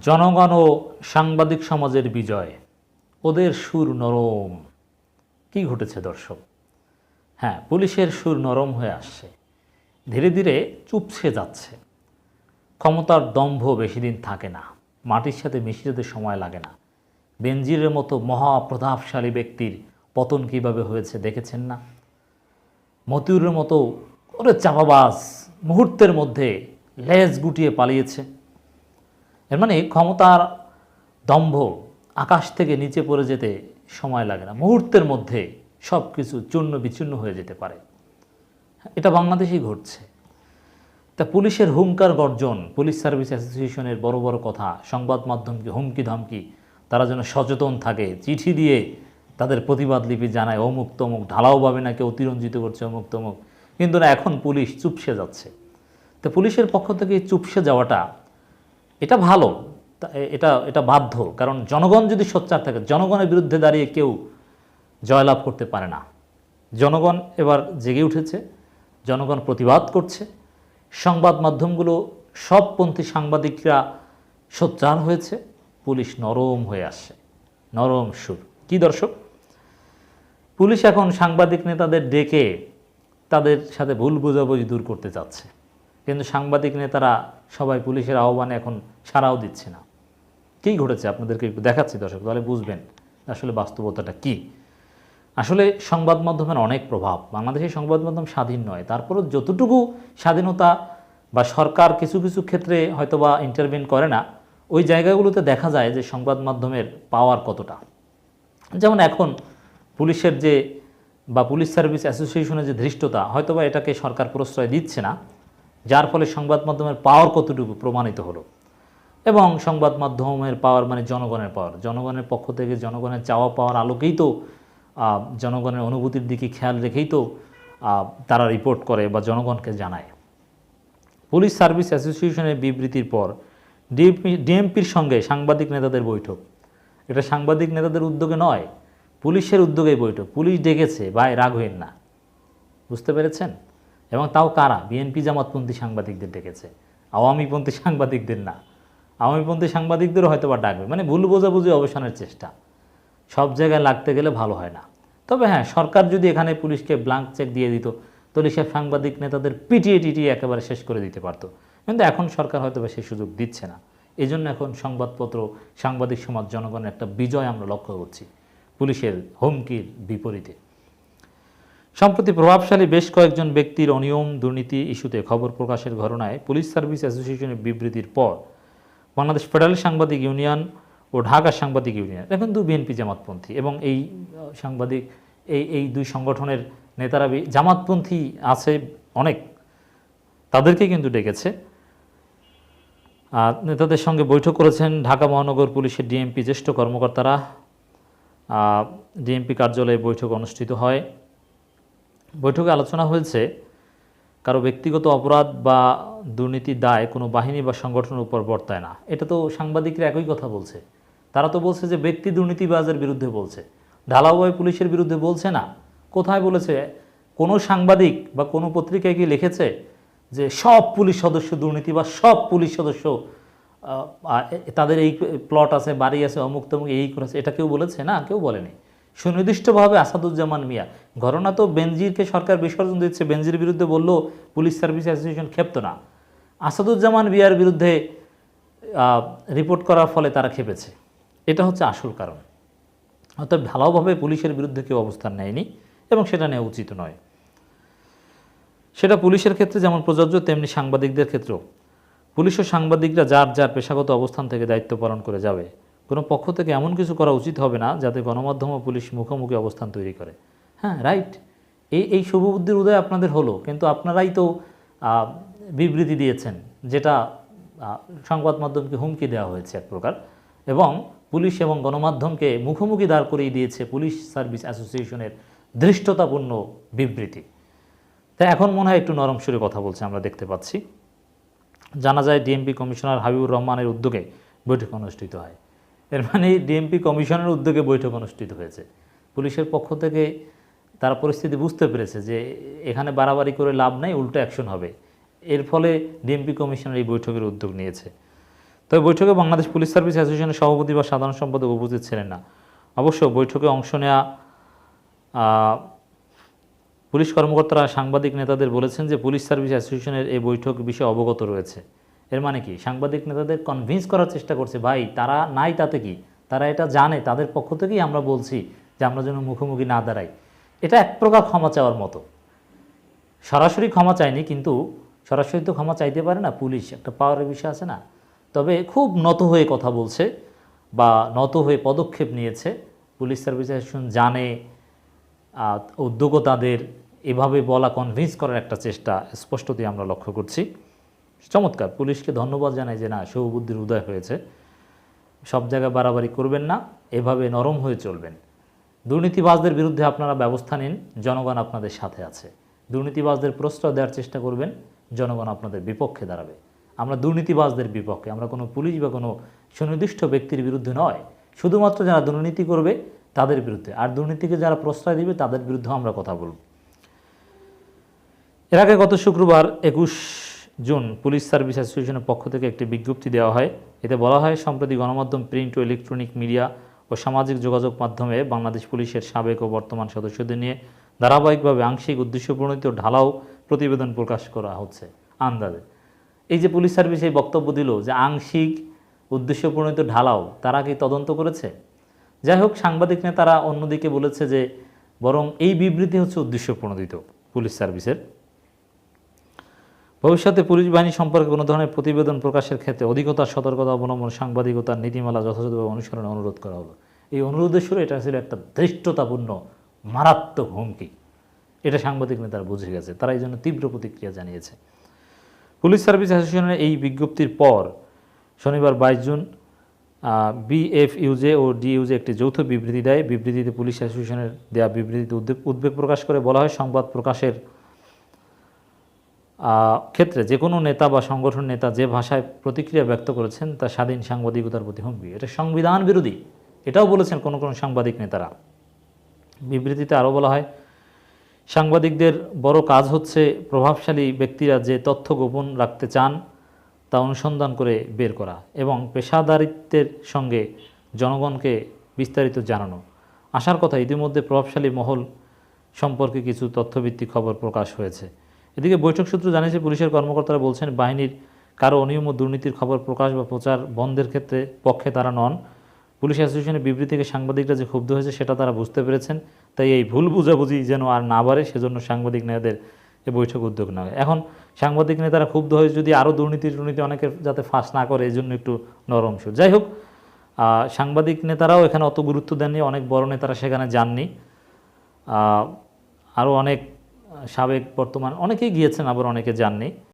জনগণ ও সাংবাদিক সমাজের বিজয়, ওদের সুর নরম। কি ঘটেছে দর্শক? হ্যাঁ পুলিশের সুর নরম হয়ে আসছে। ধীরে ধীরে চুপসে যাচ্ছে। ক্ষমতার দম্ভ বেশি দিন থাকে না। মাটির সাথে মিশে যেতে সময় লাগে না। বেনজিরের মতো মহাপ্রতাপশালী ব্যক্তির পতন কীভাবে হয়েছে দেখেছেন না? মতিউরের মতো ওরে চাপাবাজ মুহূর্তের মধ্যে লেজ গুটিয়ে পালিয়েছে। এর মানে ক্ষমতার দম্ভ আকাশ থেকে নিচে পড়ে যেতে সময় লাগে না। মুহূর্তের মধ্যে সব কিছু চূর্ণ বিচূর্ণ হয়ে যেতে পারে। এটা বাংলাদেশেই ঘটছে। তা পুলিশের হুঙ্কার গর্জন, পুলিশ সার্ভিস অ্যাসোসিয়েশনের বড় বড় কথা, সংবাদ মাধ্যমকে হুমকি ধমকি, তারা যেন সচেতন থাকে, চিঠি দিয়ে তাদের প্রতিবাদ লিপি জানায়, অমুক তমুক ঢালাওভাবে নাকি অতিরঞ্জিত করছে অমুক তমুক। কিন্তু না, এখন পুলিশ চুপসে যাচ্ছে। তো পুলিশের পক্ষ থেকে চুপসে যাওয়াটা এটা ভালো এটা এটা বাধ্য। কারণ জনগণ যদি সোচ্চার থাকে, জনগণের বিরুদ্ধে দাঁড়িয়ে কেউ জয়লাভ করতে পারে না। জনগণ এবার জেগে উঠেছে, জনগণ প্রতিবাদ করছে। সংবাদ মাধ্যমগুলো সবপন্থী সাংবাদিকরা সোচ্চার হয়েছে, পুলিশ নরম হয়ে আসছে, নরম সুর। কি দর্শক? পুলিশ এখন সাংবাদিক নেতাদের ডেকে তাদের সাথে ভুল বোঝাবুঝি দূর করতে চাচ্ছে। কিন্তু সাংবাদিক নেতারা সবাই পুলিশের আহ্বানে এখন সাড়াও দিচ্ছে না। কী ঘটেছে আপনাদেরকে একটু দেখাচ্ছি দর্শক, তাহলে বুঝবেন আসলে বাস্তবতাটা কী। আসলে সংবাদ মাধ্যমের অনেক প্রভাব, বাংলাদেশের সংবাদ মাধ্যম স্বাধীন নয়, তারপরও যতটুকু স্বাধীনতা বা সরকার কিছু কিছু ক্ষেত্রে হয়তোবা ইন্টারভেন করে না, ওই জায়গাগুলোতে দেখা যায় যে সংবাদ মাধ্যমের পাওয়ার কতটা। যেমন এখন পুলিশের যে বা পুলিশ সার্ভিস অ্যাসোসিয়েশনের যে ধৃষ্টতা, হয়তোবা এটাকে সরকার প্রশ্রয় দিচ্ছে না যার ফলে সংবাদ মাধ্যমের পাওয়ার কতটুকু প্রমাণিত হলো? এবং সংবাদ মাধ্যমের পাওয়ার মানে জনগণের পাওয়ার জনগণের পক্ষ থেকে জনগণের চাওয়া পাওয়ার আলোকেই তো জনগণের অনুভূতির দিকে খেয়াল রেখেই তো তারা রিপোর্ট করে বা জনগণকে জানায়। পুলিশ সার্ভিস অ্যাসোসিয়েশনের বিবৃতির পর ডিএমপি, ডিএমপির সঙ্গে সাংবাদিক নেতাদের বৈঠক। এটা সাংবাদিক নেতাদের উদ্যোগে নয়, পুলিশের উদ্যোগে বৈঠক। পুলিশ ডেকেছে, ভাই, রাগ হইন না। বুঝতে পেরেছেন? এবং তাও কারা? বিএনপি জামাতপন্থী সাংবাদিকদের ডেকেছে। আওয়ামীপন্থী সাংবাদিকদের না। আওয়ামীপন্থী সাংবাদিকদেরও হয়তো বা ডাকবে। মানে ভুল বোঝাবুঝি অবসানের চেষ্টা। সব জায়গায় লাগতে গেলে ভালো হয় না। তবে হ্যাঁ সরকার যদি এখানে পুলিশকে ব্লাঙ্ক চেক দিয়ে দিত, তাহলে সে সাংবাদিক নেতাদের পিটিয়ে টিটিয়ে একেবারে শেষ করে দিতে পারতো। কিন্তু এখন সরকার হয়তো বা সেই সুযোগ দিচ্ছে না। এই জন্য এখন সংবাদপত্র, সাংবাদিক সমাজ, জনগণের একটা বিজয় আমরা লক্ষ্য করছি। পুলিশের হুমকির বিপরীতে। সম্প্রতি প্রভাবশালী বেশ কয়েকজন ব্যক্তির অনিয়ম, দুর্নীতি ইস্যুতে খবর প্রকাশের ঘটনায় পুলিশ সার্ভিস অ্যাসোসিয়েশনের বিবৃতির পর বাংলাদেশ ফেডারেল সাংবাদিক ইউনিয়ন ও ঢাকা সাংবাদিক ইউনিয়ন এটা কিন্তু বিএনপি জামাতপন্থী এবং এই সাংবাদিক, এই এই দুই সংগঠনের নেতারা জামাতপন্থী আছে অনেক, তাদেরকে কিন্তু ডেকেছে। নেতাদের সঙ্গে বৈঠক করেছেন ঢাকা মহানগর পুলিশের ডিএমপি জ্যেষ্ঠ কর্মকর্তারা। ডিএমপি কার্যালয়ে বৈঠক অনুষ্ঠিত হয়। বৈঠকে আলোচনা হয়েছে, কারও ব্যক্তিগত অপরাধ বা দুর্নীতির দায় কোনো বাহিনী বা সংগঠনের উপর বর্তায় না। এটা তো সাংবাদিকরা একই কথা বলছে। তারা তো বলছে যে ব্যক্তি দুর্নীতিবাজের বিরুদ্ধে বলছে। ঢালাওভাবে পুলিশের বিরুদ্ধে বলছে না। কোথায় বলেছে? কোনো সাংবাদিক বা কোনো পত্রিকায় কি লিখেছে যে সব পুলিশ সদস্য দুর্নীতি বা সব পুলিশ সদস্য তাদের এই প্লট আছে, বাড়ি আছে অমুক তমুক এই করেছে, এটা কেউ বলেছে? না, কেউ বলেনি। সুনির্দিষ্টভাবে আসাদুজ্জামান মিয়া। ঘটনা তো বেনজিরকে সরকার বিসর্জন দিচ্ছে। বেনজির বিরুদ্ধে বলল, পুলিশ সার্ভিস অ্যাসোসিয়েশন ক্ষেপ্ত না। আসাদুজ্জামান মিয়ার বিরুদ্ধে রিপোর্ট করার ফলে তারা খেপেছে। এটা হচ্ছে আসল কারণ। অর্থাৎ ঢালাওভাবে পুলিশের বিরুদ্ধে কেউ অবস্থান নেয়নি এবং সেটা নেওয়া উচিত নয়। সেটা পুলিশের ক্ষেত্রে যেমন প্রযোজ্য, তেমনি সাংবাদিকদের ক্ষেত্রেও। পুলিশ ও সাংবাদিকরা যার যার পেশাগত অবস্থান থেকে দায়িত্ব পালন করে যাবে। কোনো পক্ষ থেকে এমন কিছু করা উচিত হবে না যাতে গণমাধ্যম ও পুলিশ মুখোমুখি অবস্থান তৈরি করে। হ্যাঁ রাইট এই এই শুভবুদ্ধির উদয় আপনাদের হলো, কিন্তু আপনারাই তো বিবৃতি দিয়েছেন, যেটা সংবাদ মাধ্যমকে হুমকি দেওয়া হয়েছে এক প্রকার, এবং পুলিশ এবং গণমাধ্যমকে মুখোমুখি দাঁড় করিয়ে দিয়েছে পুলিশ সার্ভিস অ্যাসোসিয়েশনের ধৃষ্টতাপূর্ণ বিবৃতি। তাই এখন মনে হয় একটু নরম সুরে কথা বলছে, আমরা দেখতে পাচ্ছি। জানা যায়, ডিএমপি কমিশনার হাবিবুর রহমানের উদ্যোগে বৈঠক অনুষ্ঠিত হয়। এর মানে ডিএমপি কমিশনের উদ্যোগে বৈঠক অনুষ্ঠিত হয়েছে। পুলিশের পক্ষ থেকে তারা পরিস্থিতি বুঝতে পেরেছে যে এখানে বাড়াবাড়ি করে লাভ নাই, উল্টো অ্যাকশন হবে। এর ফলে ডিএমপি কমিশনের এই বৈঠকের উদ্যোগ নিয়েছে। তবে বৈঠকে বাংলাদেশ পুলিশ সার্ভিস অ্যাসোসিয়েশনের সভাপতি বা সাধারণ সম্পাদক উপস্থিত ছিলেন না। অবশ্য বৈঠকে অংশ নেওয়া পুলিশ কর্মকর্তারা সাংবাদিক নেতাদের বলেছেন যে পুলিশ সার্ভিস অ্যাসোসিয়েশনের এই বৈঠক বিষয়ে অবগত রয়েছে। এর মানে কি? সাংবাদিক নেতাদের কনভিন্স করার চেষ্টা করছে ভাই তারা নাই তাতে কি? তারা এটা জানে তাদের পক্ষ থেকেই আমরা বলছি যে আমরা যেন মুখোমুখি না দাঁড়াই। এটা এক প্রকার ক্ষমা চাওয়ার মতো। সরাসরি ক্ষমা চায়নি কিন্তু সরাসরি তো ক্ষমা চাইতে পারে না পুলিশ একটা পাওয়ারের বিষয় আছে না? তবে খুব নত হয়ে কথা বলছে বা নত হয়ে পদক্ষেপ নিয়েছে। পুলিশ সার্ভিস অ্যাসোসিয়েশন জানে আহ, উদ্যোগও তাদের এভাবে বলা কনভিন্স করার একটা চেষ্টা স্পষ্টতই আমরা লক্ষ্য করছি। চমৎকার। পুলিশকে ধন্যবাদ জানাই যে না শুভবুদ্ধির উদয় হয়েছে। সব জায়গায় বাড়াবাড়ি করবেন না, এভাবে নরম হয়ে চলবেন। দুর্নীতিবাজদের বিরুদ্ধে আপনারা ব্যবস্থা নিন, জনগণ আপনাদের সাথে আছে। দুর্নীতিবাজদের প্রশ্রয় দেওয়ার চেষ্টা করবেন, জনগণ আপনাদের বিপক্ষে দাঁড়াবে। আমরা দুর্নীতিবাজদের বিপক্ষে, আমরা কোনো পুলিশ বা কোনো সুনির্দিষ্ট ব্যক্তির বিরুদ্ধে নয়। শুধুমাত্র যারা দুর্নীতি করবে, তাদের বিরুদ্ধে। আর দুর্নীতিকে যারা প্রশ্রয় দিবে, তাদের বিরুদ্ধে আমরা কথা বলব। এর আগে গত শুক্রবার একুশ জুন পুলিশ সার্ভিস অ্যাসোসিয়েশনের পক্ষ থেকে একটি বিজ্ঞপ্তি দেওয়া হয়। এতে বলা হয়, সম্প্রতি গণমাধ্যম প্রিন্ট ও ইলেকট্রনিক মিডিয়া ও সামাজিক যোগাযোগ মাধ্যমে বাংলাদেশ পুলিশের সাবেক ও বর্তমান সদস্যদের নিয়ে ধারাবাহিকভাবে আংশিক উদ্দেশ্যপ্রণীত ঢালাও প্রতিবেদন প্রকাশ করা হচ্ছে আন্দাজে। এই যে পুলিশ সার্ভিস এই বক্তব্য দিল যে আংশিক উদ্দেশ্যপ্রণীত ঢালাও, তারা কি তদন্ত করেছে? যাই হোক, সাংবাদিক নেতারা অন্যদিকে বলেছে যে, বরং এই বিবৃতি হচ্ছে উদ্দেশ্যপ্রণোদিত পুলিশ সার্ভিসের। ভবিষ্যতে পুলিশ বাহিনী সম্পর্কে কোনো ধরনের প্রতিবেদন প্রকাশের ক্ষেত্রে অধিকতার সতর্কতা অবলম্বন সাংবাদিকতার নীতিমালা যথাযথভাবে অনুসরণে অনুরোধ করা হলো এই অনুরোধের সুরে এটা ছিল একটা ধৃষ্টতাপূর্ণ, মারাত্মক হুমকি। এটা সাংবাদিক নেতারা বুঝে গেছে, তারা এই জন্য তীব্র প্রতিক্রিয়া জানিয়েছে। পুলিশ সার্ভিস অ্যাসোসিয়েশনের এই বিজ্ঞপ্তির পর শনিবার বাইশ জুন বিএফইউজে ও ডি ডিইউজে একটি যৌথ বিবৃতি দেয়। বিবৃতিতে পুলিশ অ্যাসোসিয়েশনের দেওয়া বিবৃতিতে উদ্বেগ প্রকাশ করে বলা হয়, সংবাদ প্রকাশের ক্ষেত্রে যে কোনো নেতা বা সংগঠন নেতা যে ভাষায় প্রতিক্রিয়া ব্যক্ত করেছেন, তা স্বাধীন সাংবাদিকতার প্রতি হুমকি। এটা সংবিধান বিরোধী। এটাও বলেছেন কোনো কোনো সাংবাদিক নেতারা। বিবৃতিতে আরও বলা হয়, সাংবাদিকদের বড় কাজ হচ্ছে প্রভাবশালী ব্যক্তিরা যে তথ্য গোপন রাখতে চান, তা অনুসন্ধান করে বের করা এবং পেশাদারিত্বের সঙ্গে জনগণকে বিস্তারিত জানানো। আসার কথা, ইতিমধ্যে প্রভাবশালী মহল সম্পর্কে কিছু তথ্যভিত্তিক খবর প্রকাশ হয়েছে। এদিকে বৈঠক সূত্র জানিয়েছে পুলিশের কর্মকর্তারা বলছেন, বাহিনীর কারও অনিয়ম ও দুর্নীতির খবর প্রকাশ বা প্রচার বন্ধের ক্ষেত্রে পক্ষে তারা নন। পুলিশ অ্যাসোসিয়েশনের বিবৃতি থেকে সাংবাদিকরা যে ক্ষুব্ধ হয়েছে সেটা তারা বুঝতে পেরেছেন। তাই এই ভুল বুঝাবুঝি যেন আর না বাড়ে, সেজন্য সাংবাদিক নেতাদের এই বৈঠক উদ্যোগ নেওয়া। এখন সাংবাদিক নেতারা ক্ষুব্ধ হয়ে যদি আরও দুর্নীতি দুর্নীতি অনেকে যাতে ফাঁস না করে এই জন্য একটু নরম সুর। যাই হোক সাংবাদিক নেতারাও এখানে অত গুরুত্ব দেননি, অনেক বড় নেতারা সেখানে যাননি। আরও অনেক সাবেক বর্তমান অনেকেই গিয়েছেন আবার অনেকে যাননি।